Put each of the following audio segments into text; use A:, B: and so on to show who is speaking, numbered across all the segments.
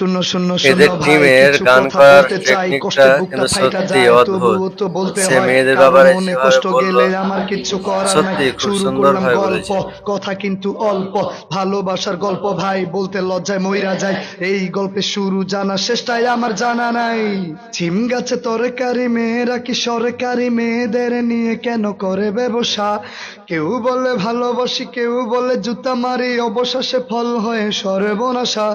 A: শূন্য শূন্য
B: এদের টিমের গান করার টেকনিকটা কিন্তু সত্যি অদ্ভুত। সে মেয়েদের ব্যাপারে
A: মনে কষ্ট গেলে আমার কিছু করার নাই শুরু করলাম গল্প। কথা কিন্তু অল্প ভালোবাসার গল্প ভাই বলতে লজ্জায় মইরা যায় এই গল্পের শুরু জানা শেষটাই আমার জানা নাই ছিম গাছে তরকারি মেয়েরা কি সরকারি মেয়েদের নিয়ে কেন করে ব্যবসা কেউ বলে ভালোবাসি কেউ বলে জুতা মারি অবশেষে ফল হয়ে সর্বনাশা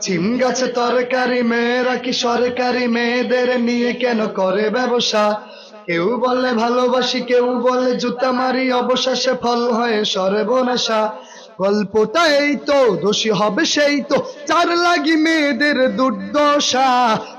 A: ছিম গাছে তরকারি, মেয়েরা কি সরকারি, মেয়েদের নিয়ে কেন করে ব্যবসা? কেউ বলে ভালোবাসি, কেউ বলে জুতা মারি, অবশেষে ফল হয়ে সর্বনাশা। গল্পটা এই তো, দোষী হবে সেই তো। চার লাগি মেয়েদের দুর্দশা।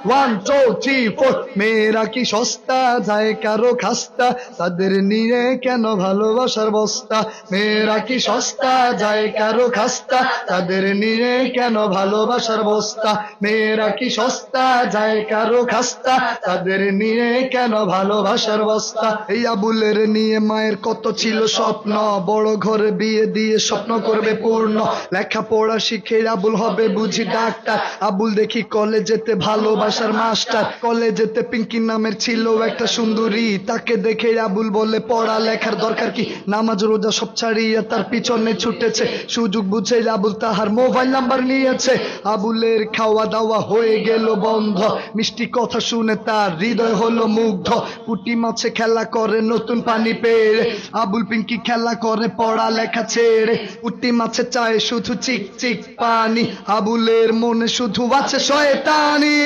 A: ওয়ান টু থ্রি ফোর মেয়েরা কি সস্তা? যায় কারও খাস্তা। তাদের নিয়ে কেন ভালোবাসার বস্তা? মেয়েরা কি সস্তা? যায় কারও খাস্তা। তাদের নিয়ে কেন ভালোবাসার বস্তা? মেয়েরা কি সস্তা? যায় কারও খাস্তা। তাদের নিয়ে কেন ভালোবাসার বস্তা? এই আবুলের নিয়ে মায়ের কত ছিল স্বপ্ন। বড় ঘরে বিয়ে দিয়ে স্বপ্ন করবে পূর্ণ। লেখাপড়া শিখে আবুল হবে বুঝি ডাক্তার। আবুল দেখি কলেজেতে ভালোবাসার মাস্টার। কলেজেতে পিঙ্কি নামের ছিল একটা সুন্দরী। তাকে দেখে আবুল বলে পড়া লেখার দরকার কি? নামাজ, রোজা সব ছাড়িয়ে তার পিছনে ছুটেছে। সুযোগ বুঝে আবুল তাহার মোবাইল নাম্বার নিয়েছে। আবুলের খাওয়া দাওয়া হয়ে গেল বন্ধ। মিষ্টি কথা শুনে তার হৃদয় হলো মুগ্ধ। পুটি মাছে খেলা করে, নতুন পানি পেয়ে আবুল পিঙ্কি খেলা করে পড়া লেখা ছেড়ে। পুটি মাছে চায় শুধু চিক চিক পানি, আবুলের মনে শুধু আছে শয়তানি।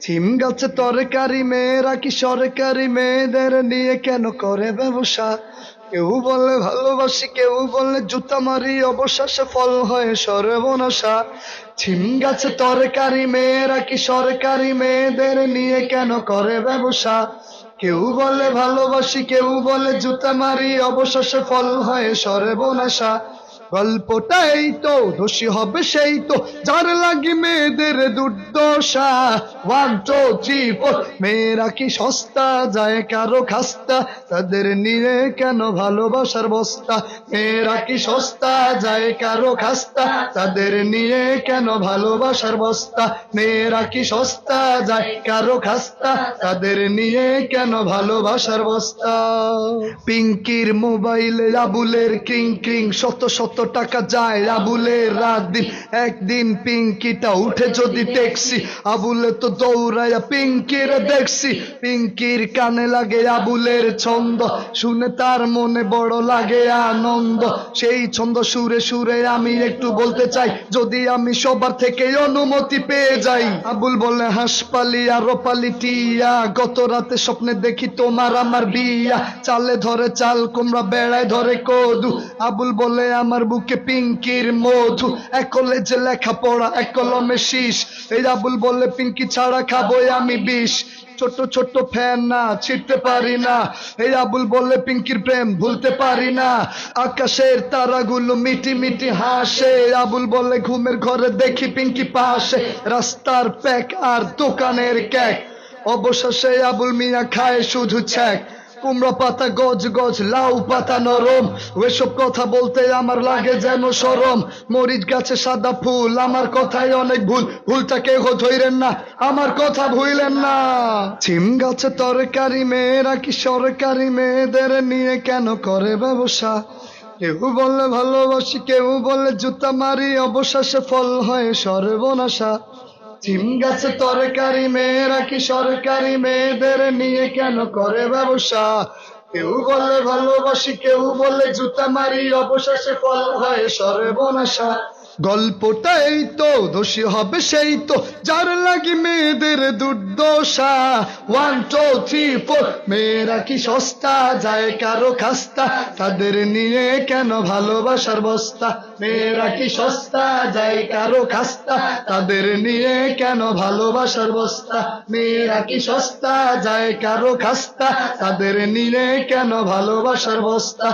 A: ছিম গাছে তরকারি, মেয়েরা কি সরকারি, মেয়েদের নিয়ে কেন করে ব্যবসা? কেউ বলে ভালোবাসি, কেউ বলে জুতা মারি, অবশেষে ফল হয় সর্বনাশা। ছিম গাছে তরকারি, মেয়েরা কি সরকারি, মেয়েদের নিয়ে কেন করে ব্যবসা? কেউ বলে ভালোবাসি কেউ বলে জুতা মারি অবশেষে ফল হয় সর্বনাশা। গল্পটা এই তো, দোষী হবে সেই তো। যার লাগি মেয়েদের দুর্দশা ওয়ান টু থ্রি ফোর মেয়েরা কি সস্তা, যায় কারও খাস্তা। তাদের নিয়ে কেন ভালোবাসার বস্তা? মেয়েরা কি সস্তা, যায় কারও খাস্তা। তাদের নিয়ে কেন ভালোবাসার বস্তা? মেয়েরা কি সস্তা, যায় কারও খাস্তা। তাদের নিয়ে কেন ভালোবাসার বস্তা? পিঙ্কির মোবাইলে আবুলের কিং কিং, শত শত টাকা যায় আবুলের রাত দিন? একদিন পিঙ্কিটা উঠে যদি ট্যাক্সি আবুলে তো দৌড়াইয়া পিঙ্কির দেখছি। পিঙ্কির কানে লাগে আবুলের ছন্দ, শুনে তার মনে বড় লাগে আনন্দ। সেই ছন্দ সুরে সুরে আমি একটু বলতে চাই, যদি আমি সবার থেকে অনুমতি পেয়ে যাই। আবুল বলে, হাসপালি আর রোপালি টিয়া, গত রাতে স্বপ্নে দেখি তোমার আমার বিয়া। চালে ধরে চাল, কুমড়া বেড়ায় ধরে কদু। আবুল বলে, আমার বুকে পিঙ্কির মধু, এক কলেজে লেখাপড়া, এক কলমে শীষ। এই আবুল বলে পিঙ্কি ছাড়া খাব আমি বিষ। ছোট ছোট ফ্যান না ছিটতে পারি না। এই আবুল বললে, পিঙ্কির প্রেম ভুলতে পারি না। আকাশের তারাগুলো মিটি মিটি হাসে। আবুল বলে ঘুমের ঘরে দেখি পিঙ্কি পাশে, রাস্তার প্যাক আর দোকানের ক্যাক। অবশেষে আবুল মিয়া খায় শুধু ছ্যাক। কুমড়া পাতা, গজ গজ, লাউ পাতা নরম। ওইসব কথা বলতে আমার লাগে যেন সরম। মরিচ গাছে সাদা ফুল, আমার কথাই অনেক ভুল। ভুলটা কেউ ধইরেন না, আমার কথা ভুইলেন না। ছিম গাছে তরকারি, মেয়েরা কি সরকারি মেয়েদের নিয়ে কেন করে ব্যবসা? কেউ বলে ভালোবাসি, কেউ বলে জুতা মারি, অবশেষে ফল হয় সর্বনাশা। চিম গাছে তরকারি মেয়েরা কি সরকারি মেয়েদের নিয়ে কেন করে ব্যবসা? কেউ বলে ভালোবাসি, কেউ বলে জুতা মারি অবশেষে ফল হয় সর্বনাশা। গল্পটা এই তো, দোষী হবে সেই তো। যার লাগি মেয়েদের দুর্দশা ওয়ান টু থ্রি ফোর মেয়েরা কি সস্তা, যায় কারও খাস্তা। তাদের নিয়ে কেন ভালোবাসার বস্তা? মেয়েরা কি সস্তা, যায় কারও খাস্তা। তাদের নিয়ে কেন ভালোবাসার বস্তা? মেয়েরা কি সস্তা, যায় কারও খাস্তা। তাদের নিয়ে কেন ভালোবাসার বস্তা?